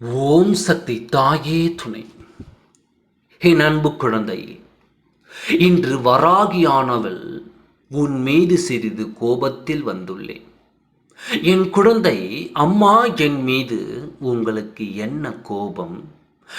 ஓம் சக்தி தாயே துணை. என் அன்பு குழந்தை இன்று வராகியானவள் உன் மீது சிறிது கோபத்தில் வந்துள்ளேன். என் குழந்தை அம்மா என் மீது உங்களுக்கு என்ன கோபம்?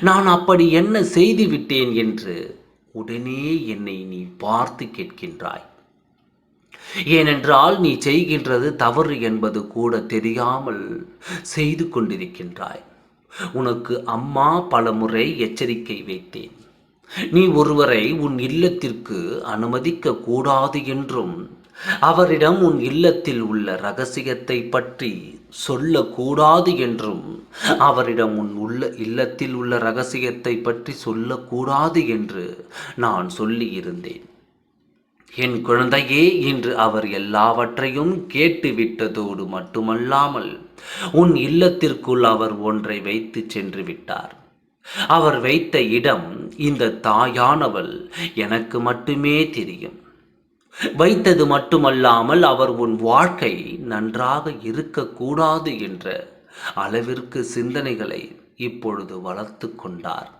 நான் அப்படி என்ன செய்து விட்டேன் என்று உடனே என்னை நீ பார்த்து கேட்கின்றாய். ஏனென்றால் நீ செய்கின்றது தவறு என்பது கூட தெரியாமல் செய்து கொண்டிருக்கின்றாய். உனக்கு அம்மா பலமுறை எச்சரிக்கை வைத்தேன். நீ ஒருவரை உன் இல்லத்திற்கு அனுமதிக்க கூடாது என்றும் அவரிடம் உன் இல்லத்தில் உள்ள ரகசியத்தை பற்றி சொல்லக்கூடாது என்றும் அவரிடம் உன் உள்ள இல்லத்தில் உள்ள ரகசியத்தை பற்றி சொல்லக்கூடாது என்று நான் சொல்லியிருந்தேன். என் குழந்தையே இன்று அவர் எல்லாவற்றையும் கேட்டுவிட்டதோடு மட்டுமல்லாமல் உன் இல்லத்திற்குள் அவர் ஒன்றை வைத்து சென்று விட்டார். அவர் வைத்த இடம் இந்த தாயானவள் எனக்கு மட்டுமே தெரியும். வைத்தது மட்டுமல்லாமல் அவர் உன் வாழ்க்கை நன்றாக இருக்கக்கூடாது என்ற அளவிற்கு சிந்தனைகளை இப்பொழுது வளர்த்து கொண்டார்.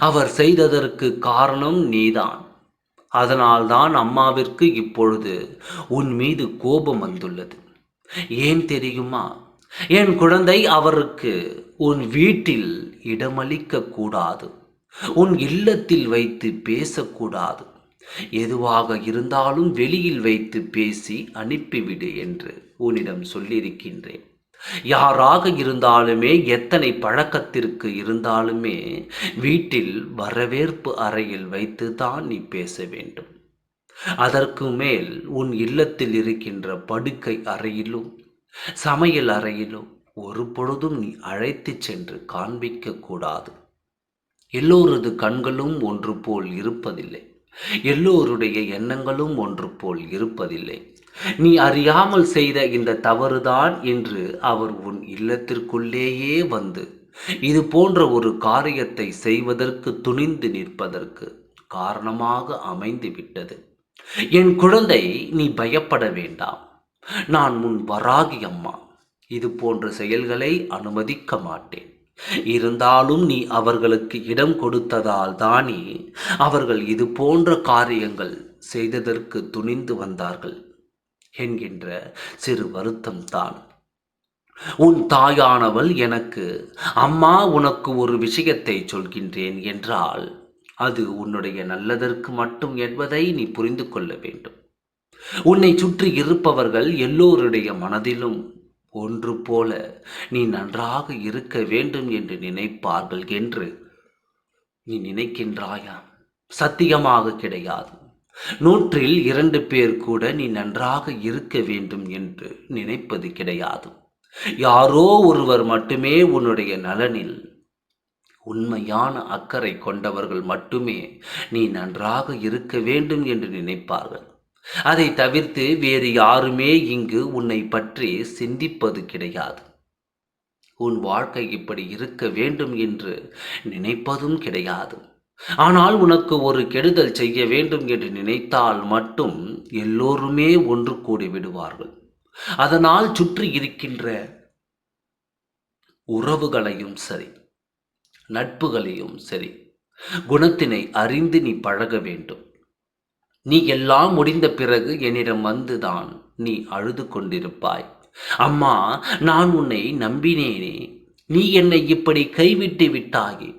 அவர் செய்ததற்கு காரணம் நீதான். அதனால்தான் அம்மாவிற்கு இப்பொழுது உன் மீது கோபம் வந்துள்ளது. ஏன் தெரியுமா? என் குழந்தை அவருக்கு உன் வீட்டில் இடமளிக்க கூடாது. உன் இல்லத்தில் வைத்து பேசக்கூடாது. எதுவாக இருந்தாலும் வெளியில் வைத்து பேசி அனுப்பிவிடு என்று உன்னிடம் சொல்லியிருக்கின்றேன். யாராக இருந்தாலுமே எத்தனை பழக்கத்திற்கு இருந்தாலுமே வீட்டில் வரவேற்பு அறையில் வைத்து தான் நீ பேச வேண்டும். அதற்கு மேல் உன் இல்லத்தில் இருக்கின்ற படுக்கை அறையிலும் சமையல் அறையிலும் ஒரு பொழுதும் நீ அழைத்து சென்று காண்பிக்க கூடாது. எல்லோரது கண்களும் ஒன்று போல் இருப்பதில்லை. எல்லோருடைய எண்ணங்களும் ஒன்று போல் இருப்பதில்லை. நீ அறியாமல் செய்த இந்த தவறுதான் என்று அவர் உன் இல்லத்திற்குள்ளேயே வந்து. இது போன்ற ஒரு காரியத்தை செய்வதற்கு துணிந்து நிற்பதற்கு காரணமாக அமைந்து விட்டது. என் குழந்தை நீ பயப்பட வேண்டாம். நான் முன் வராகி அம்மா. இது போன்ற செயல்களை அனுமதிக்க மாட்டேன். இருந்தாலும் நீ அவர்களுக்கு இடம் கொடுத்ததால் தானே அவர்கள் இது போன்ற காரியங்கள் செய்ததற்கு துணிந்து வந்தார்கள். என்கின்ற சிறு வருத்தம்தான். உன் தாயானவள் எனக்கு அம்மா உனக்கு ஒரு விஷயத்தை சொல்கின்றேன் என்றால் அது உன்னுடைய நல்லதற்கு மட்டும் என்பதை நீ புரிந்து கொள்ள வேண்டும். உன்னை சுற்றி இருப்பவர்கள் எல்லோருடைய மனதிலும் ஒன்று போல நீ நன்றாக இருக்க வேண்டும் என்று நினைப்பார்கள் என்று நீ நினைக்கின்றாயா? சத்தியமாக கிடையாது. நூற்றில் இரண்டு பேர் கூட நீ நன்றாக இருக்க வேண்டும் என்று நினைப்பது கிடையாது. யாரோ ஒருவர் மட்டுமே உன்னுடைய நலனில் உண்மையான அக்கறை கொண்டவர்கள் மட்டுமே நீ நன்றாக இருக்க வேண்டும் என்று நினைப்பார்கள். அதை தவிர்த்து வேறு யாருமே இங்கு உன்னை பற்றி சிந்திப்பது கிடையாது. உன் வாழ்க்கை இப்படி இருக்க வேண்டும் என்று நினைப்பதும் கிடையாது. ஆனால் உனக்கு ஒரு கெடுதல் செய்ய வேண்டும் என்று நினைத்தால் மட்டும் எல்லோருமே ஒன்று கூடி விடுவார்கள். அதனால் சுற்றி இருக்கின்ற உறவுகளையும் சரி நட்புகளையும் சரி குணத்தினை அறிந்து நீ பழக வேண்டும். நீ எல்லாம் முடிந்த பிறகு என்னிடம் வந்துதான் நீ அழுது கொண்டிருப்பாய். அம்மா நான் உன்னை நம்பினேனே நீ என்னை இப்படி கைவிட்டு விட்டாயே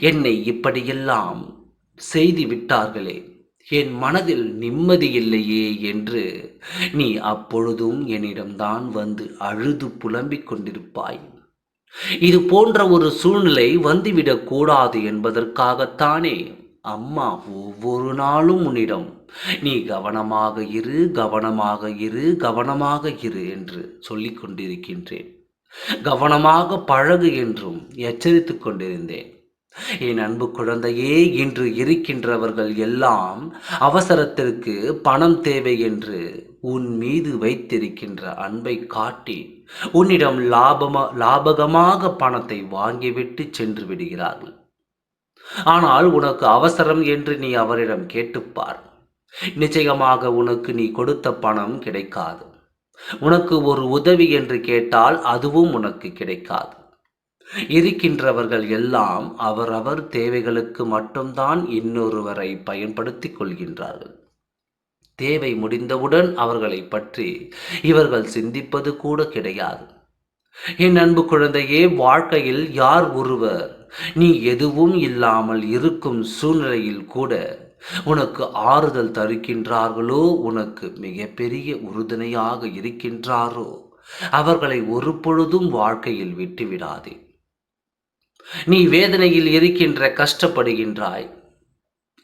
என்னை இப்படியெல்லாம் செய்து விட்டார்களே என் மனதில் நிம்மதி இல்லையே என்று நீ அப்பொழுதும் என்னிடம்தான் வந்து அழுது புலம்பிக் கொண்டிருப்பாய். இது போன்ற ஒரு சூழ்நிலை வந்துவிடக் கூடாது என்பதற்காகத்தானே அம்மா ஒவ்வொரு நாளும் உன்னிடம் நீ கவனமாக இரு கவனமாக இரு கவனமாக இரு என்று சொல்லிக் கொண்டிருக்கின்றேன். கவனமாக பழகு என்றும் எச்சரித்துக் கொண்டிருந்தேன். என் அன்பு குழந்தையே இன்று இருக்கின்றவர்கள் எல்லாம் அவசரத்திற்கு பணம் தேவை என்று உன் மீது வைத்திருக்கின்ற அன்பை காட்டி உன்னிடம் லாபமா லாபகமாக பணத்தை வாங்கிவிட்டு சென்று விடுகிறார்கள். ஆனால் உனக்கு அவசரம் என்று நீ அவரிடம் கேட்டுப்பார். நிச்சயமாக உனக்கு நீ கொடுத்த பணம் கிடைக்காது. உனக்கு ஒரு உதவி என்று கேட்டால் அதுவும் உனக்கு கிடைக்காது. இருக்கின்றவர்கள் எல்லாம் அவரவர் தேவைகளுக்கு மட்டும்தான் இன்னொருவரை பயன்படுத்திக் கொள்கின்றார்கள். தேவை முடிந்தவுடன் அவர்களை பற்றி இவர்கள் சிந்திப்பது கூட கிடையாது. என் அன்பு குழந்தையே வாழ்க்கையில் யார் ஒருவர் நீ எதுவும் இல்லாமல் இருக்கும் சூழ்நிலையில் கூட உனக்கு ஆறுதல் தருகின்றார்களோ உனக்கு மிகப்பெரிய உறுதுணையாக இருக்கின்றாரோ அவர்களை ஒரு பொழுதும் வாழ்க்கையில் விட்டுவிடாதே. நீ வேதனையில் இருக்கின்ற கஷ்டப்படுகின்றாய்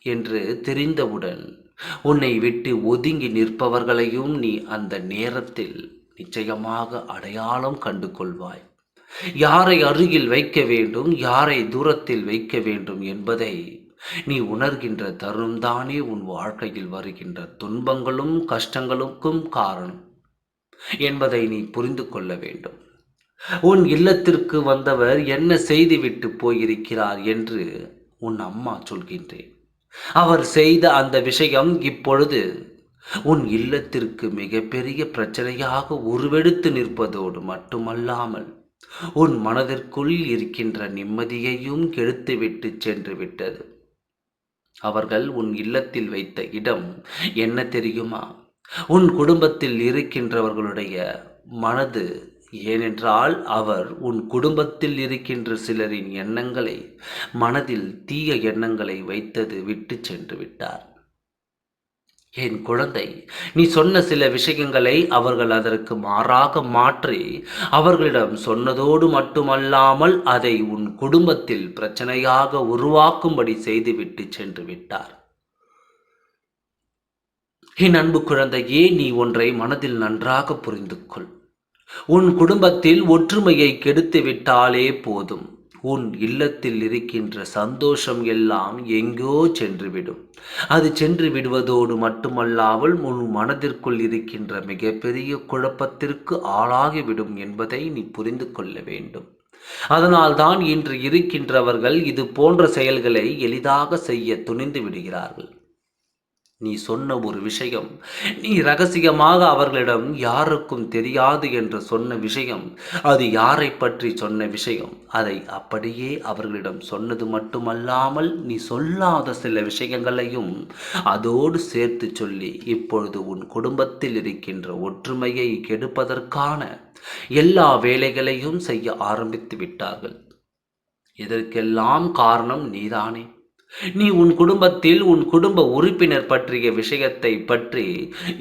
என்று தெரிந்தவுடன் உன்னை விட்டு ஒதுங்கி நிற்பவர்களையும் நீ அந்த நேரத்தில் நிச்சயமாக அடையாளம் கண்டு கொள்வாய் யாரை அருகில் வைக்க வேண்டும் யாரை தூரத்தில் வைக்க வேண்டும் என்பதை நீ உணர்கின்ற தருணம்தானே உன் வாழ்க்கையில் வருகின்ற துன்பங்களும் கஷ்டங்களுக்கும் காரணம் என்பதை நீ புரிந்து கொள்ள வேண்டும். உன் இல்லத்திற்கு வந்தவர் என்ன செய்துவிட்டு போயிருக்கிறார் என்று உன் அம்மா சொல்கின்றேன். அவர் செய்த அந்த விஷயம் இப்பொழுது உன் இல்லத்திற்கு மிகப்பெரிய பிரச்சனையாக உருவெடுத்து நிற்பதோடு மட்டுமல்லாமல் உன் மனதிற்குள் இருக்கின்ற நிம்மதியையும் கெடுத்துவிட்டு சென்று விட்டது. அவர்கள் உன் இல்லத்தில் வைத்த இடம் என்ன தெரியுமா? உன் குடும்பத்தில் இருக்கின்றவர்களுடைய மனது ஏனென்றால் அவர் உன் குடும்பத்தில் இருக்கின்ற சிலரின் எண்ணங்களை மனதில் தீய எண்ணங்களை வைத்தது விட்டு சென்று விட்டார். என் குழந்தை நீ சொன்ன சில விஷயங்களை அவர்கள் அதற்கு மாறாக மாற்றி அவர்களிடம் சொன்னதோடு மட்டுமல்லாமல் அதை உன் குடும்பத்தில் பிரச்சனையாக உருவாக்கும்படி செய்துவிட்டு சென்று விட்டார். என் அன்பு குழந்தையே நீ ஒன்றை மனதில் நன்றாக புரிந்து கொள் உன் குடும்பத்தில் ஒற்றுமையை கெடுத்து விட்டாலே போதும். உன் இல்லத்தில் இருக்கின்ற சந்தோஷம் எல்லாம் எங்கோ சென்றுவிடும். அது சென்று விடுவதோடு மட்டுமல்லாமல் உன் மனதிற்குள் இருக்கின்ற மிகப்பெரிய குழப்பத்திற்கு ஆளாகிவிடும் என்பதை நீ புரிந்து கொள்ள வேண்டும். அதனால்தான் இன்று இருக்கின்றவர்கள் இது போன்ற செயல்களை எளிதாக செய்ய துணிந்து விடுகிறார்கள். நீ சொன்ன ஒரு விஷயம். நீ ரகசியமாக அவர்களிடம் யாருக்கும் தெரியாது என்று சொன்ன விஷயம். அது யாரை பற்றி சொன்ன விஷயம்? அதை அப்படியே அவர்களிடம் சொன்னது மட்டுமல்லாமல் நீ சொல்லாத சில விஷயங்களையும் அதோடு சேர்த்து சொல்லி இப்பொழுது உன் குடும்பத்தில் இருக்கின்ற ஒற்றுமையை கெடுப்பதற்கான எல்லா வேலைகளையும் செய்ய ஆரம்பித்து விட்டார்கள். இதற்கெல்லாம் காரணம் நீதானே. நீ உன் குடும்பத்தில் உன் குடும்ப உறுப்பினர் பற்றிய விஷயத்தை பற்றி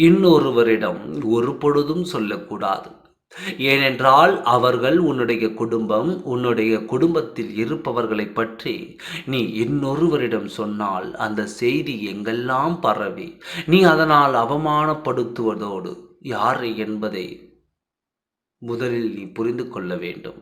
இன்னொருவரிடம் ஒரு பொழுதும் சொல்லக்கூடாது. ஏனென்றால் அவர்கள் உன்னுடைய குடும்பம் உன்னுடைய குடும்பத்தில் இருப்பவர்களை பற்றி நீ இன்னொருவரிடம் சொன்னால் அந்த செய்தி எங்கெல்லாம் பரவி நீ அதனால் அவமானப்படுத்துவதோடு யார் என்பதை முதலில் நீ புரிந்து கொள்ள வேண்டும்.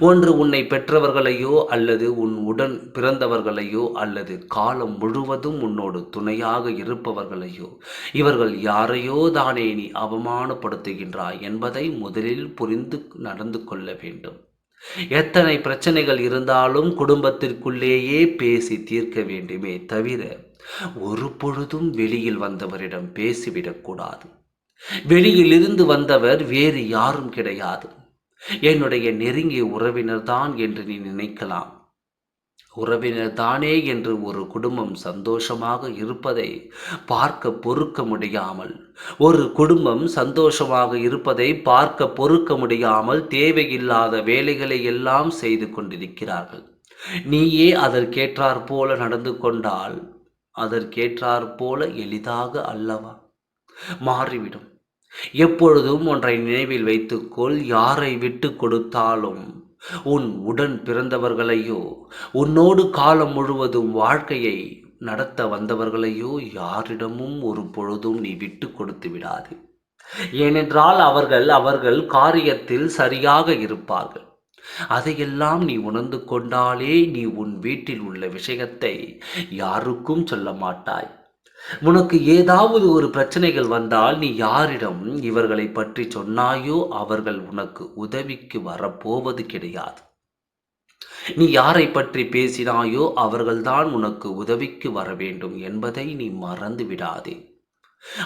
ஒன்று உன்னை பெற்றவர்களையோ அல்லது உன் உடன் பிறந்தவர்களையோ அல்லது காலம் முழுவதும் உன்னோடு துணையாக இருப்பவர்களையோ இவர்கள் யாரையோ தானே நீ அவமானப்படுத்துகின்றாய் என்பதை முதலில் புரிந்து நடந்து கொள்ள வேண்டும். எத்தனை பிரச்சனைகள் இருந்தாலும் குடும்பத்திற்குள்ளேயே பேசி தீர்க்க வேண்டுமே தவிர ஒரு பொழுதும் வெளியில் வந்தவரிடம் பேசிவிடக்கூடாது. வெளியிலிருந்து வந்தவர் வேறு யாரும் கிடையாது. என்னுடைய நெருங்கிய உறவினர் தான் என்று நீ நினைக்கலாம். உறவினர் தானே என்று ஒரு குடும்பம் சந்தோஷமாக இருப்பதை பார்க்க பொறுக்க முடியாமல் ஒரு குடும்பம் சந்தோஷமாக இருப்பதை பார்க்க பொறுக்க முடியாமல் தேவையில்லாத வேலைகளை எல்லாம் செய்து கொண்டிருக்கிறார்கள். நீயே அதற்கேற்றாற் போல நடந்து கொண்டால் அதற்கேற்றாற் போல எளிதாக அல்லவா? மாறிவிடும். எப்பொழுதும் ஒன்றை நினைவில் வைத்துக்கொள் யாரை விட்டு கொடுத்தாலும். உன் உடன் பிறந்தவர்களையோ உன்னோடு காலம் முழுவதும் வாழ்க்கையை நடத்த வந்தவர்களையோ யாரிடமும் ஒரு பொழுதும் நீ விட்டு கொடுத்து விடாது. ஏனென்றால் அவர்கள் அவர்கள் காரியத்தில் சரியாக இருப்பார்கள். அதையெல்லாம் நீ உணர்ந்து கொண்டாலே நீ உன் வீட்டில் உள்ள விஷயத்தை யாருக்கும் சொல்ல மாட்டாய். உனக்கு ஏதாவது ஒரு பிரச்சனைகள் வந்தால் நீ யாரிடம் இவர்களை பற்றி சொன்னாயோ அவர்கள் உனக்கு உதவிக்கு வரப்போவது கிடையாது. நீ யாரை பற்றி பேசினாயோ அவர்கள்தான் உனக்கு உதவிக்கு வர வேண்டும் என்பதை நீ மறந்து விடாதே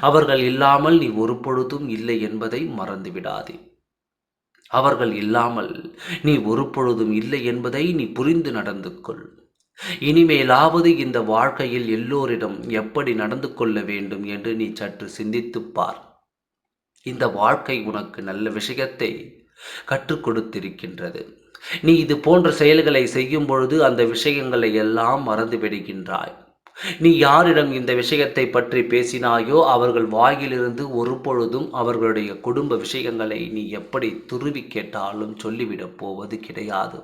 அவர்கள் இல்லாமல் நீ ஒரு பொழுதும் இல்லை என்பதை மறந்து விடாதே அவர்கள் இல்லாமல் நீ ஒரு பொழுதும் இல்லை என்பதை நீ புரிந்து நடந்து கொள். இனிமேலாவது இந்த வாழ்க்கையில் எல்லோரிடம் எப்படி நடந்து கொள்ள வேண்டும் என்று நீ சற்று சிந்தித்துப் பார். இந்த வாழ்க்கை உனக்கு நல்ல விஷயத்தை கற்றுக் கொடுத்திருக்கின்றது. நீ இது போன்ற செயல்களை செய்யும் பொழுது அந்த விஷயங்களை எல்லாம் மறந்து விடுகின்றாய். நீ யாரிடம் இந்த விஷயத்தை பற்றி பேசினாயோ அவர்கள் வாயிலிருந்து ஒரு பொழுதும் அவர்களுடைய குடும்ப விஷயங்களை நீ எப்படி துருவி கேட்டாலும் சொல்லிவிடப் போவது கிடையாது.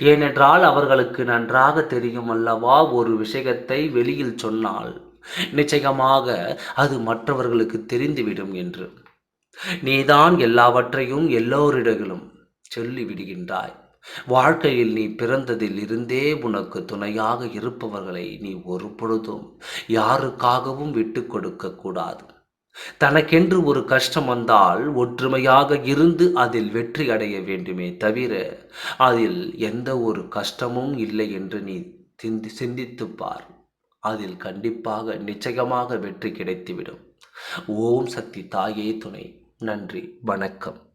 ஏனென்றால் அவர்களுக்கு நன்றாக தெரியும் அல்லவா ஒரு விஷயத்தை வெளியில் சொன்னால். நிச்சயமாக அது மற்றவர்களுக்கு தெரிந்துவிடும் என்று. நீதான் எல்லாவற்றையும் எல்லோரிடங்களும் சொல்லிவிடுகின்றாய். வாழ்க்கையில் நீ பிறந்ததில் இருந்தே உனக்கு துணையாக இருப்பவர்களை நீ ஒரு பொழுதும் யாருக்காகவும் விட்டு கொடுக்க கூடாது. தனக்கென்று ஒரு கஷ்டம் வந்தால் ஒற்றுமையாக இருந்து அதில் வெற்றி அடைய வேண்டுமே தவிர அதில் எந்த ஒரு கஷ்டமும் இல்லை என்று நீ சிந்தி சிந்தித்துப் பார். அதில் கண்டிப்பாக நிச்சயமாக வெற்றி கிடைத்துவிடும். ஓம் சக்தி தாயே துணை. நன்றி. வணக்கம்.